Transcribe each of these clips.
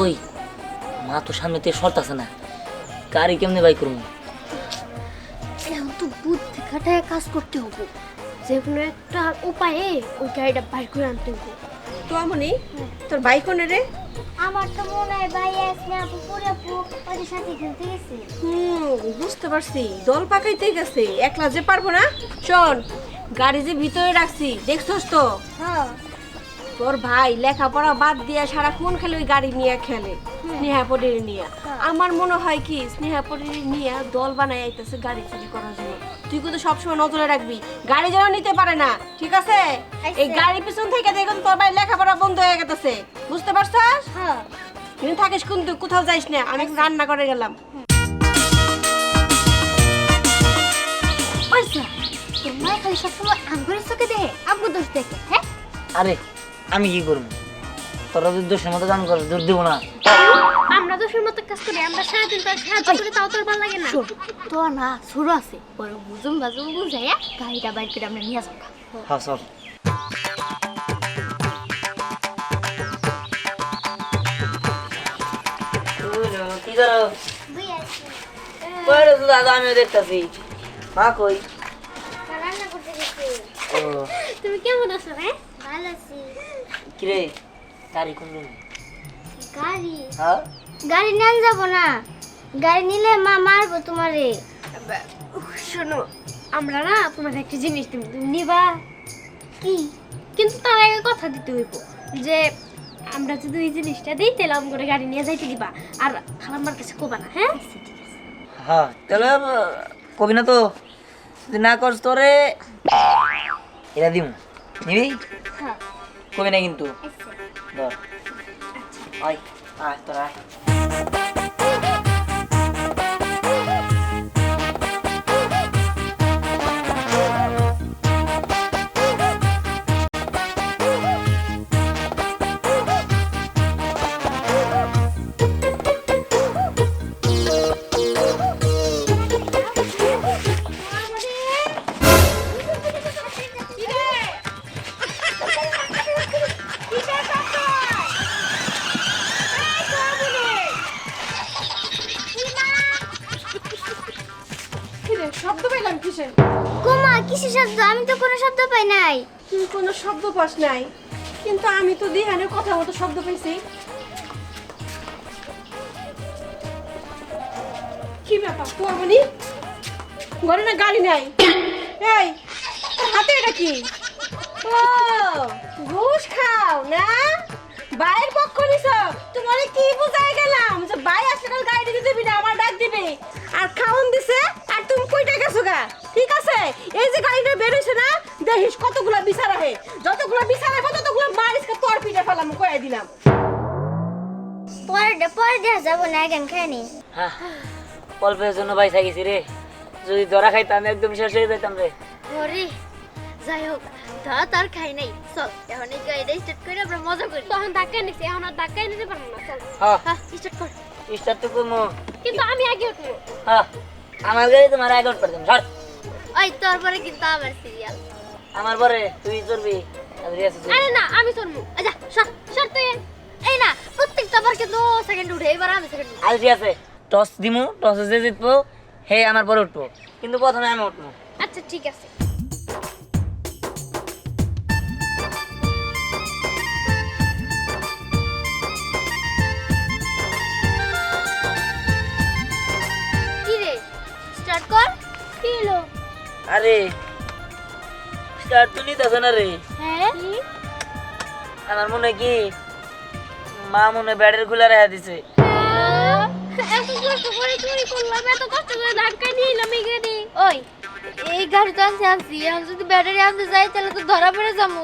ওই মা তো সামনে শর্ত আছে না। গাড়ি কেমনে বাই করব? এখন তো বুদ্ধি খাটায় কাজ করতে হবে। যে কোনো একটা উপায়ে ওই গাড়িটা বাইক করে আনতে হবে। তো আমনি হ্যাঁ। তোর বাইক রে? আমার তো মনে হয় ভাই আসলে আপু পরে ওদের সাথে খেলতে গেছে। হুম বুঝতে পারছি। দল পাকাইতে গেছে। একলা যে পারব না? চল গাড়ি যে ভিতরে রাখছি দেখছস তো? হ্যাঁ। তোর ভাই লেখাপড়া বাদ দিয়ে সারাক্ষণ খেলে ওই গাড়ি নিয়ে খেলে স্নেহা পরির নিয়ে। আমার মনে হয় কি স্নেহা পরির নিয়ে দল বানাই আইতেছে গাড়ি চুরি করার জন্য। তুই কিন্তু সবসময় নজরে রাখবি গাড়ি যেন নিতে পারে না ঠিক আছে? এই। গাড়ির পিছন থেকে দেখুন তোর ভাই লেখাপড়া বন্ধ হয়ে গেছে বুঝতে পারছস? হ্যাঁ। কিন্তু থাকিস কিন্তু কোথাও যাইস না আমি রান্না করে গেলাম। তোমার খালি সবসময় আঙ্গুরের চোখে দেখে আব্বু দোষ দেখে হ্যাঁ? আরে আমি কি করব? তোরা যদি দোষের মতো গান করে দূর দেবো না। আমরা দোষের মতো কাজ করি আমরা সারাদিন তার সাহায্য করি তাও তোর ভালো লাগে না। তো না শুরু আছে। পরে বুঝুম বাজুম বুঝাইয়া গাড়িটা বাইর করে আমরা নিয়ে আসব। হ্যাঁ চল। রে দাদা আমিও দেখতাছি। মা কই? তুমি কেমন আছো হ্যাঁ? ভালো আছি কিরে? গাড়ি কোন রুমে? গাড়ি। হ্যাঁ? গাড়ি নিয়ে যাব না। গাড়ি নিলে মা মারবো তোমারে। শোনো আমরা না তোমার একটা জিনিস নিবা। কি? কিন্তু তার আগে কথা দিতে হইব যে আমরা যদি ওই জিনিসটা দিই তাহলে আম করে গাড়ি নিয়ে যাইতে দিবা। আর খালাম্মার কাছে কোবা না হ্যাঁ? হ্যাঁ তাহলে কবি না তো? যদি না করস তোরে এটা দিম। নিবি? কবে কবি না কিন্তু? ধর। আয় আয় তোর আয়। কোনো শব্দ পাস নাই। কিন্তু আমি তো দিহানের কথা মতো শব্দ পেয়েছি কি ব্যাপার? আমনি ঘরে না গাড়ি নাই? এই, হাতে এটা কি? ও, ঘুষ খাও, না? বাইরের পক্ষ নিছ? তোমার কি বুঝাই গেলাম যে বাই আসলে কাল গাড়ি দিতে দিবি না আমার ডাক দিবে। আর খাওন দিছে আর তুমি কইটা গেছো গা? ঠিক আছে? এই যে গাড়িটা বের হইছে না দেখিস কতগুলা বিচার আহে। যতগুলা বিচার আহে ততগুলা মারিসকে তোর পিঠে ফেলাম কয়ে দিলাম। পরে পরে দেখা যাব না খাইনি হ্যাঁ অল্পের জন্য বাইসা গেছি রে। যদি ধরা খাইতাম একদম শেষ হয়ে যেতাম রে। ওরে যাই হোক ধরা তার খাই নাই। চল এখন এই গাড়িটা স্টার্ট করে আমরা মজা করি। তখন ধাক্কা নিছি এখন আর ধাক্কাই নিতে পারব না চল। হ্যাঁ হ্যাঁ স্টার্ট কর। স্টার্ট তো কমো কিন্তু আমি আগে উঠবো। হ্যাঁ আমার গাড়ি তোমার আগে সর। ওই তোর পরে কিন্তু আবার সিরিয়াল আমার পরে তুই চলবি আর। আরে না আমি চলবো। আচ্ছা সর সর তুই। এই না প্রত্যেকটা বার কিন্তু সেকেন্ড উঠে এবার আমি সেকেন্ড আজ ঠিক আছে টস দিমু টসে যে জিতবো হে আমার পরে উঠবো। কিন্তু প্রথমে আমি উঠবো। আচ্ছা ঠিক আছে। আরে স্টার্ট তো নিতেছে না রে? হ্যাঁ? আমার মনে কি মা মনে হয় ব্যাটের খুলে রেখে দিছে। এত কষ্ট করে চুরি করলাম এত কষ্ট করে ধাক্কা ওই এই গাড়ি তো আনছি আনছি এখন যদি ব্যাটারি আনতে যাই তাহলে তো ধরা পড়ে যাব।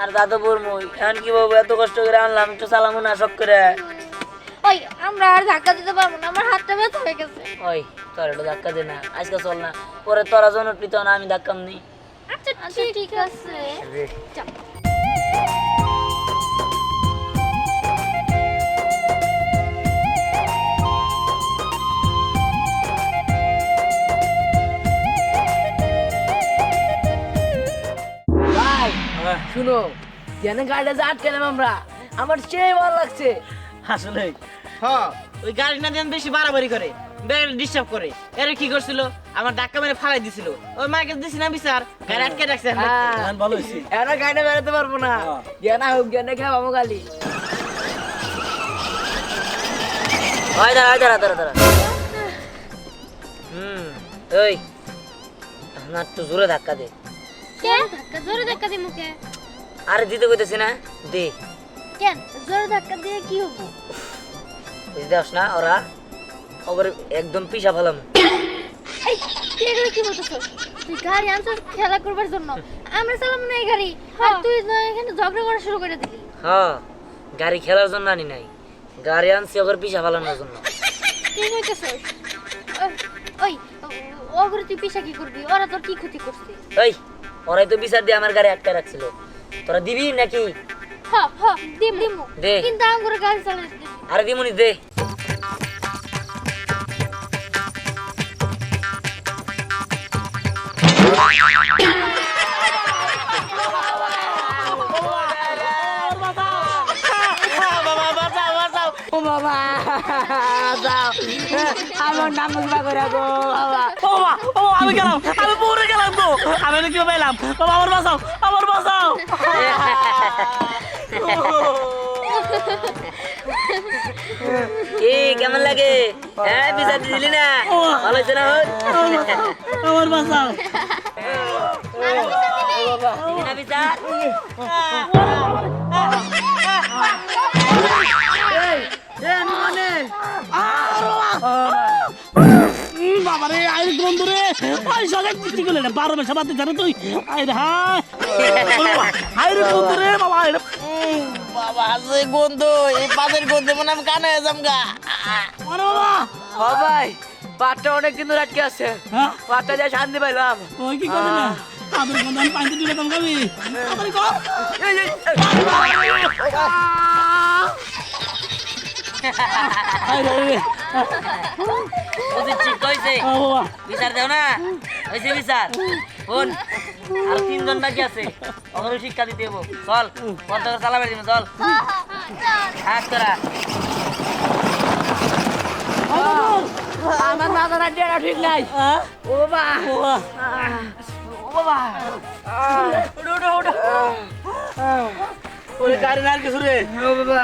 আর দাদা মই এখন কি বাবু এত কষ্ট করে আনলাম একটু চালামু না শখ করে। ওই আমরা আর ধাক্কা দিতে পারব না আমার হাতটা ব্যথা হয়ে গেছে। ওই তোর একটু ধাক্কা দে না আজকে চল না পরে তোরা জন উঠবি তখন আমি নি আচ্ছা আচ্ছা ঠিক আছে। ভাই শুনো যেন গাড়িটা আটকালাম আমরা আমার সেই ভালো লাগছে। আসলে হ্যাঁ। ওই গাড়ি না দেন বেশি বাড়াবাড়ি করে বের ডিস্টার্ব করে। এর কি করছিল? আমার ধাক্কা মেরে ফালাই দিছিল। ওই মাকে দিছি না বিচার গাড়ি আটকে রাখছে ভালো হয়েছে। এরা গাড়িটা বেরোতে পারব না। জ্ঞানা হোক জ্ঞানে খাও আমো গালি। হয় দাঁড়া হয় দাঁড়া দাঁড়া দাঁড়া। হুম ওই। না একটু জোরে ধাক্কা দে। কেন ধাক্কা জোরে ধাক্কা দি মুখে আরে দিতে কইতেছি না দে। কেন? জোরে ধাক্কা দিয়ে কি হব? বুঝতে পারছ না? ওরা একদম পিসা ফেলাম। এই তুই এগুলো কি বলতেছস তুই গাড়ি আনছস খেলা করবার জন্য। আমরা চালাম না এই গাড়ি। আর তুই না এখানে ঝগড়া করা শুরু করে দিলি। হ্যাঁ গাড়ি খেলার জন্য আনি নাই। গাড়ি আনছি ওপরে পিসা ফেলানোর জন্য। কি কইতেছস ওই ওগুলো তুই পিসা কি করবি? ওরা তোর কি ক্ষতি করছে? ওই ওরাই তো বিচার দিয়ে আমার গাড়ি আটকে রাখছিল। তোরা দিবি নাকি হ্যাঁ হ্যাঁ দিম দিমু। দে। কিন্তু আঙ্গুরে গাড়ি আরে দিমুনি দে। বাবা যাও। আমার নাম মুখবা করে গো বাবা। ও মা ও আমি গেলাম আমি পড়ে গেলাম তো। আমি কি পাইলাম বাবা আমার বাঁচাও আমার বাঁচাও। কি কেমন লাগে? হ্যাঁ বিচার দিলি না? ভালো হয়েছে না আমার না বিচার বাবা রে আইরে বন্ধু রে। পয়সা লে কি করলে না বারো মাসে বাদ জানো তুই? আইরে হাই আইরে বন্ধু রে বাবা আইরে বাবা আছে গন্ধ এই পাদের গন্ধে মনে আমি কানে যামগা আরে বাবা। ও ভাই পাটটা অনেক কিন্তু আটকে আছে। হ্যাঁ? পাটটা যা শান্তি পাইলাম। ওই কি করে না? পাদের গন্ধ আমি পানিতে দিলে তুমি কবি। তাড়াতাড়ি কর। আইরে বুঝি ঠিক কইছে বিচার দেও না। হয়েছে বিচার। বোন আর তিনজন বাকি আছে। ওগুলো শিক্ষা দিতে হব চল পথ চালাবে দিবে চল। হাত তোরা আমার মাথা রাজ্যটা ঠিক নাই। হ্যাঁ? ও বাবা ও বাবা ওটা ওটা ওরে গাড়ি না আর কিছু রে। ও বাবা।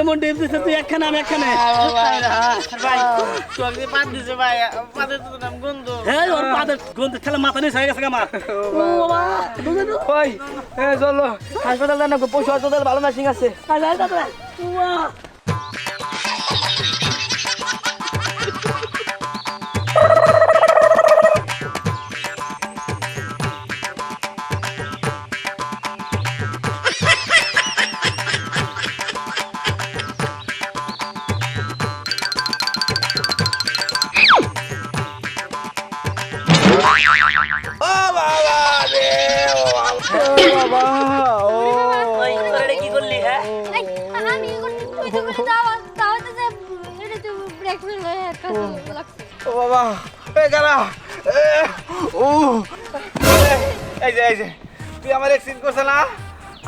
এমন ডেপ দিছে তুই একখানে আমি একখানে। ভাই। তুই পাত দিছে ভাই পাতের তো নাম গন্ধ। হ্যাঁ ওর পাতের গন্ধ খেলে মাথা নিয়ে হয়ে গেছে আমার ও বাবা। ওই এ চলো। হাসপাতাল না পশু হাসপাতাল ভালো নার্সিং আছে। ও বাবা এই গালা এ, ও। এ, এই যে এই যে তুই আমার অ্যাক্সিডেন্ট করছ না?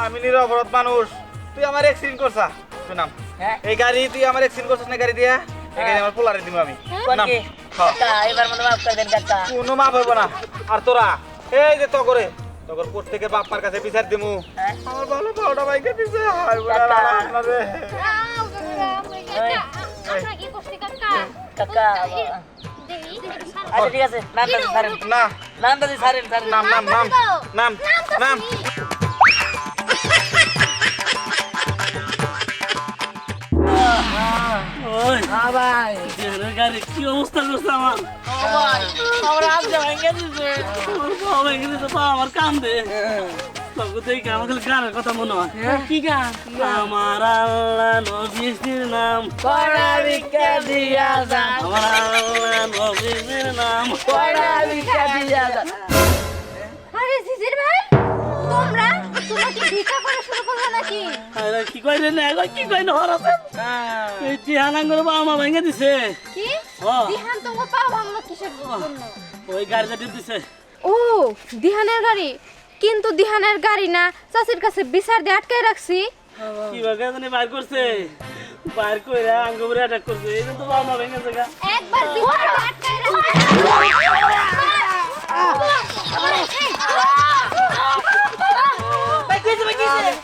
আমি নিরপরাধ মানুষ। তুই আমার অ্যাক্সিডেন্ট করছা। তুই নাম। হ্যাঁ? এই গাড়ি তুই আমার অ্যাক্সিডেন্ট করছিস না গাড়ি দিয়া? এই গাড়ি আমার পোলারে দিব আমি। নাম। হ্যাঁ। কাকা এবার মনে মাফ করে দেন কাকা কোনো মাপ হইব না। আর তোরা? এই যে তো করে তোর প্রত্যেকে বাপ্পার কাছে বিচার দিমু। হ্যাঁ? আমার ভালো পাওটা বাইকে দিছে। কাকা। আচ্ছা ঠিক আছে নাম দাদি সারেন। না নাম দাদি সারেন সারেন। নাম নাম নাম নাম নাম কি অবস্থা করছে আমার আমার ভেঙে দিছে আমার পা ভেঙে গানের কথা মনে হয়। কি গান? আমার আল্লাহ নবীজির নাম। কড়া ভিক্ষা দিয়া যা। আমার আল্লাহ নবীজির নাম। কড়া ভিক্ষা দিয়া যা। আরে জিজির ভাই তোমরা তোমরা কি ভিক্ষা করা শুরু করলে নাকি? আরে কি কই রে না কি কই না হরাতে এই জিহানাঙ্গর পা আমার ভেঙে দিছে। কি? ও তোমার পা ভাঙলো কিসের জন্য? ওই গাড়িটা দিছে ও দিহানের গাড়ি? কিন্তু দিহানের গাড়ি না চাষির কাছে বিচার দিয়ে আটকায় রাখছি। কি বাগে জানি বাইর করছে? বাইর কইরা আঙ্গুরে অ্যাটাক করছে এই তো বাবা ভেঙে জায়গা একবার ভিতরে আটকায় রাখছি।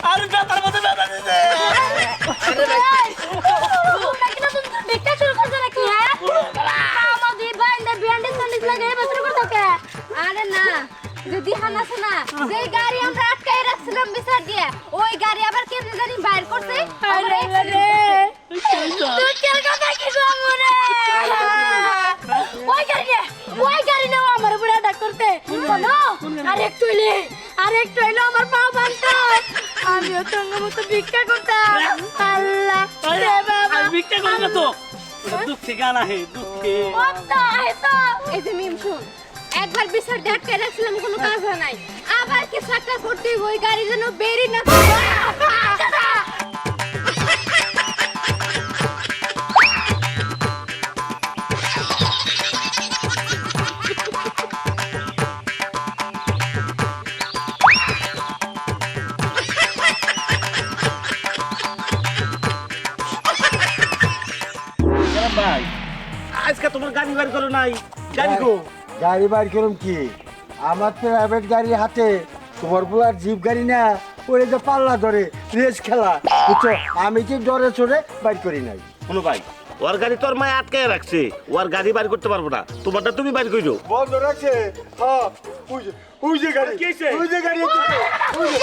আরে বেতার মধ্যে বেতা দিছে। ভিক্ষা করি না তো দুঃখে গান আহে দুঃখে। এই যে মিম শুন, একবার বিচার আটকে রাখছিলাম কোনো কাজ হয় নাই। আবার কি একটা করতে ওই গাড়ি যেন বেরি না। ভাই। আজকে তোমার গাড়ি বাড়ি করো নাই। গাড়ি কো? গাড়ি বাইর করুম কি? আমার প্রাইভেট গাড়ি হাতে তোমার বলার জিপ গাড়ি না ওই যে পাল্লা ধরে রেস খেলা। বুঝছ? আমি কি ডরে চড়ে বাইর করি নাই। শোনো ভাই ওর গাড়ি তোর মায় আটকে রাখছে। ওর গাড়ি বাড়ি করতে পারব না। তোমারটা তুমি বাড়ি করো বন্ধ রাখছে। হ্যাঁ ওই যে গাড়ি। ওই যে গাড়ি ওই যে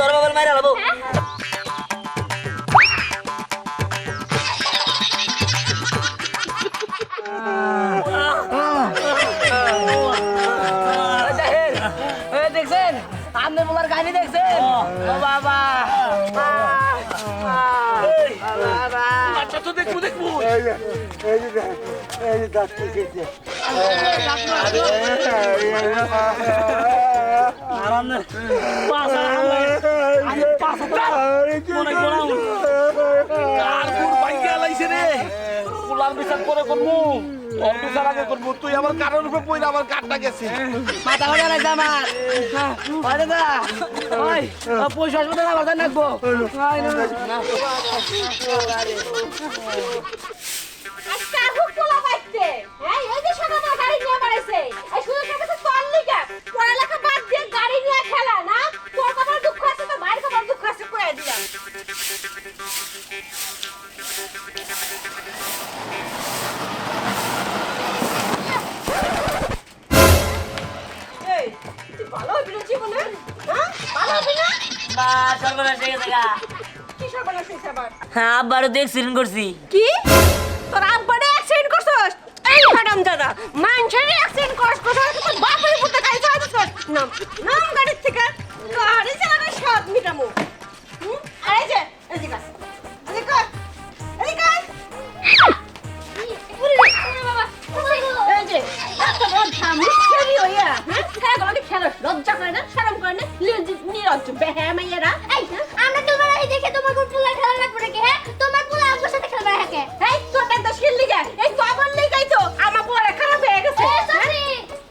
বাবার মাইরা লাবো দেখছেন আপনি বলার গাড়ি দেখছেন ও বাবা আচ্ছা তো দেখব দেখব এই যে এই যে দাঁত বিচার করে করব ওর বিচার আগে করব তুই আমার কারোর উপরে পয়সা না হয়ে, আব্বারও তো অ্যাক্সিডেন্ট করছি। কি? তোর আব্বারে অ্যাক্সিডেন্ট করছস? এই ম্যাডাম দাদা মানুষের অ্যাক্সিডেন্ট করছ কোথায় তোর পুত্র গাড়ি চালাতে করছ নাম নাম গাড়ির থেকে গাড়ি চালানোর স্বাদ মিটামু? আর যে এদিকে নিরজ্জ বেহ্যা মাইয়েরা? এই, আমরা তোমার এই দেখে তোমার কোন পোলা খেলা লাগবে নাকি হ্যাঁ? তোমার পোলা আমার সাথে খেলবে না হ্যাঁ এই তোর তো শিল লিগে। এই তো আমার লিগাই তো। আমার পরে খারাপ হয়ে গেছে। এই হ্যাঁ? সরি।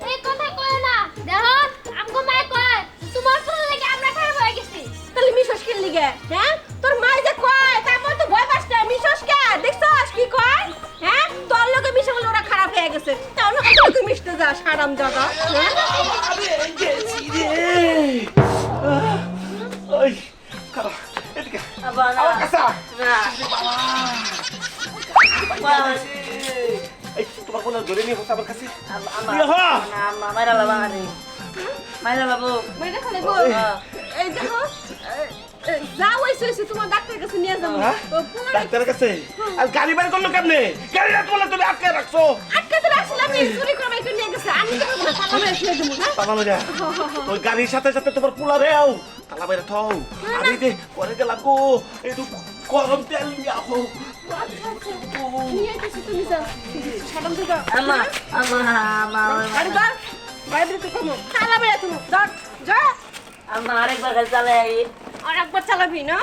এই কথা কয় না। দেখো আমগো কয় তোমার পোলা লাগে আমরা খারাপ হয়ে গেছি। তাহলে মিশস কি লিগে হ্যাঁ? তোর মাই যে কয় তারপর তো ভয় পাস না মিশস কে? দেখছস কি কয়? হ্যাঁ? তোর লগে মিশে বলে ওরা খারাপ হয়ে গেছে। তাহলে কত তুই মিশতে যাস হারাম জাদা হ্যাঁ ওই খারাপ এদিকে আব্বা না আমার কাছে আয়। না। আব্বা, এই তোমার কোনো ধরে নিয়ে হচ্ছে আমার কাছে আব্বা, আম্মা, ইয়ে হ। না, আম্মা, মাইরা লাবো আমারে। মাইরা লাবো। মেয়েটা খালি বল হ্যাঁ। এই দেখো এ- এ, যা হইছে হইছে তোমার ডাক্তারের কাছে নিয়ে যাব হ্যাঁ? ডাক্তারের কাছে আর গাড়ি বাড়ি করল কেমনে গাড়ি রাখব না তুমি আটকে রাখছো আটকে তো রাখছিলাম চুরি করে তো বলব না তালা মেরে শুয়ে দেবো হ্যাঁ তালা মেরা ওই গাড়ির সাথে সাথে তোমার পোলা রেও তালা মেরে থাও। আমি যে পরে গেলাম গো। এই তো গরম তেল নিয়ে আহো। বাইরে যা। আরেকবার চালাবি না?